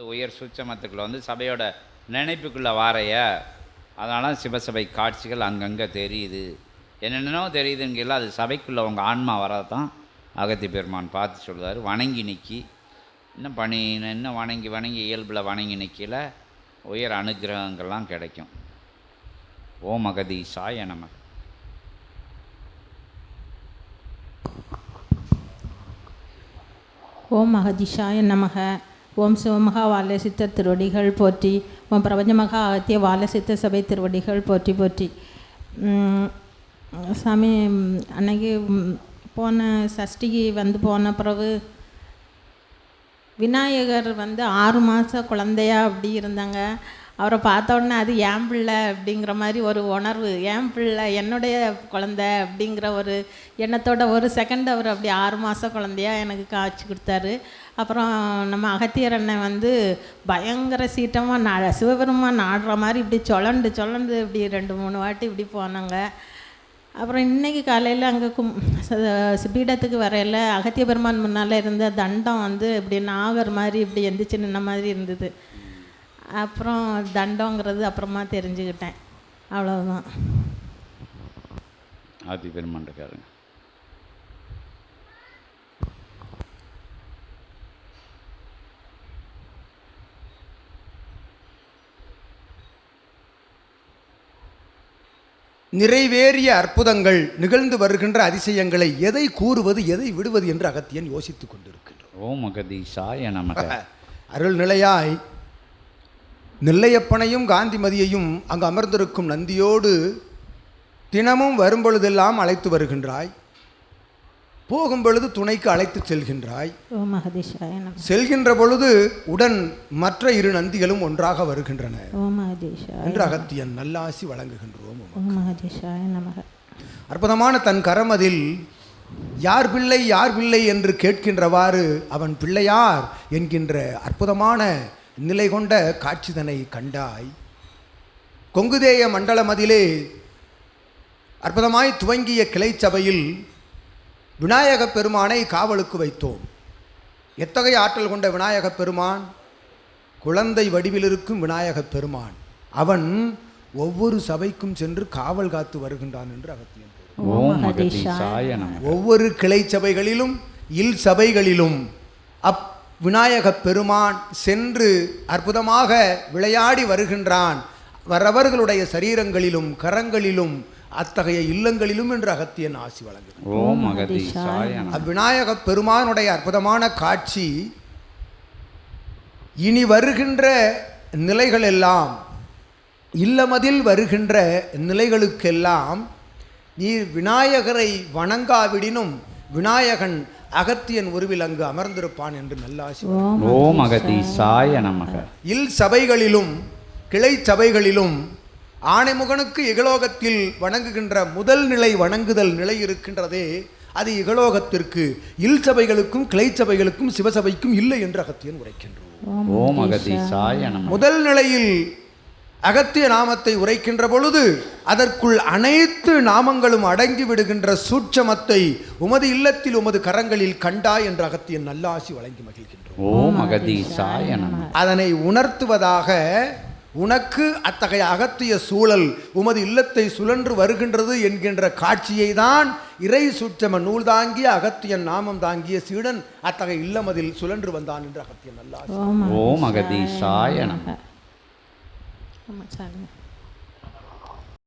வந்து உயர் சூட்சமத்துக்குள்ள வந்து சபையோட நினைப்புக்குள்ளே வாரைய. அதனால் சிவசபை காட்சிகள் அங்கங்கே தெரியுது. என்னென்னோ தெரியுதுங்கல அது சபைக்குள்ளே உங்கள் ஆன்மா வரதான் அகத்தி பெருமான் பார்த்து சொல்லுவார் வணங்கி நிற்கி இன்னும் பணி இன்னும் வணங்கி வணங்கி இயல்பில் வணங்கி நிற்கல உயர் அனுக்கிரகங்கள்லாம் கிடைக்கும். ஓம் அகதீசாய நம. ஓம் மகதிஷாய நமக. ஓம் சிவமகா வாலசித்தர் திருவடிகள் போற்றி. ஓம் பிரபஞ்சமகா அகத்திய வால சித்த சபை திருவடிகள் போற்றி போற்றி. சாமி அன்னைக்கு போன சஷ்டிக்கு வந்து போன பிறகு விநாயகர் வந்து ஆறு மாத குழந்தையா அப்படி இருந்தாங்க. அவரை பார்த்த உடனே அது ஏன் பிள்ளை? அப்படிங்கிற மாதிரி ஒரு உணர்வு. ஏன் பிள்ளை? என்னுடைய குழந்தை அப்படிங்கிற ஒரு எண்ணத்தோட ஒரு செகண்ட் அவர் அப்படி ஆறு மாத குழந்தையா எனக்கு காய்ச்சி கொடுத்தாரு. அப்புறம் நம்ம அகத்தியர் அண்ணன் வந்து பயங்கர சீட்டமாக நா சிவபெருமான் ஆடுற மாதிரி இப்படி சொலண்டு சொலண்டு இப்படி ரெண்டு மூணு வாட்டி இப்படி போனாங்க. அப்புறம் இன்னைக்கு காலையில் அங்கே கும் பீடத்துக்கு வரையில அகத்திய பெருமான் முன்னால் இருந்த தண்டம் வந்து இப்படி நாகர் மாதிரி இப்படி எந்திரிச்சு நின்ன மாதிரி இருந்தது. அப்புறம் தண்டங்கிறது அப்புறமா தெரிஞ்சுக்கிட்டேன். அவ்வளவுதான். ஆதி பெருமான் இருக்காருங்க நிறைவேறிய அற்புதங்கள் நிகழ்ந்து வருகின்ற அதிசயங்களை எதை கூறுவது எதை விடுவது என்று அகத்தியன் யோசித்துக் கொண்டிருக்கின்றோம் ஓம் அகதீசாய நமக. அருள் நிலையாய் நெல்லையப்பனையும் காந்திமதியையும் அங்கு அமர்ந்திருக்கும் நந்தியோடு தினமும் வரும்பொழுதெல்லாம் அழைத்து வருகின்றாய். போகும் பொழுது துணைக்கு அழைத்து செல்கின்றாய். செல்கின்ற பொழுது உடன் மற்ற இரு நந்திகளும் ஒன்றாக வருகின்றன. என்று அகத்தியன் நல்லாசி வழங்குகின்றோம். அற்புதமான தன் கரமதில் யார் பிள்ளை யார் பிள்ளை என்று கேட்கின்றவாறு அவன் பிள்ளையார் என்கின்ற அற்புதமான நிலை கொண்ட காட்சிதனை கண்டாய். கொங்குதேய மண்டலமதிலே அற்புதமாய் துவங்கிய கிளை சபையில் விநாயகப் பெருமானை காவலுக்கு வைத்தோம். எத்தகைய ஆற்றல் கொண்ட விநாயகப் பெருமான்? குழந்தை வடிவில் இருக்கும் விநாயகப் பெருமான். அவன் ஒவ்வொரு சபைக்கும் சென்று காவல் காத்து வருகின்றான் என்று அகத்தியன் ஒவ்வொரு கிளை சபைகளிலும் இல் சபைகளிலும் அப் விநாயகப் பெருமான் சென்று அற்புதமாக விளையாடி வருகின்றான். வரவர்களுடைய சரீரங்களிலும் கரங்களிலும் அத்தகைய இல்லங்களிலும் என்று அகத்தியன் ஆசி வழங்குகிறான். அவ்விநாயகப் பெருமானுடைய அற்புதமான காட்சி இனி வருகின்ற நிலைகள் எல்லாம் இல்லமதில் வருகின்ற நிலைகளுக்கெல்லாம் நீர் விநாயகரை வணங்காவிடினும் விநாயகன் அகத்தியன் உருவில் அங்கு அமர்ந்திருப்பான் என்று நல்லாசி ஓம் ஓம் அகதீசாய நமக. இல் சபைகளிலும் கிளை சபைகளிலும் ஆணைமுகனுக்கு இகலோகத்தில் வணங்குகின்ற முதல் நிலை வணங்குதல் நிலை இருக்கின்றதே அது இகலோகத்திற்கு இல் சபைகளுக்கும் கிளை சபைகளுக்கும் சிவசபைக்கும் இல்லை என்று அகத்தியன் உரைக்கின்றோம் முதல் நிலையில் அகத்திய நாமத்தை உரைக்கின்ற பொழுது அதற்குள் அனைத்து நாமங்களும் அடங்கி விடுகின்ற சூட்சமத்தை உமது இல்லத்தில் உமது கரங்களில் கண்டாய் என்று அகத்தியன் நல்லாசி வழங்கி மகிழ்கின்றோம். அதனை உணர்த்துவதாக உனக்கு அத்தகைய அகத்திய சூழல் உமது இல்லத்தை சுழன்று வருகின்றது என்கின்ற காட்சியை தான் இறை சுற்றம நூல் தாங்கிய அகத்தியன் நாமம் தாங்கிய சீடன் அத்தகைய இல்லமதில் சுழன்று வந்தான் என்று அகத்தியன் நல்லா ஓம் அகதீசாய நமக ஆமாம் சாமி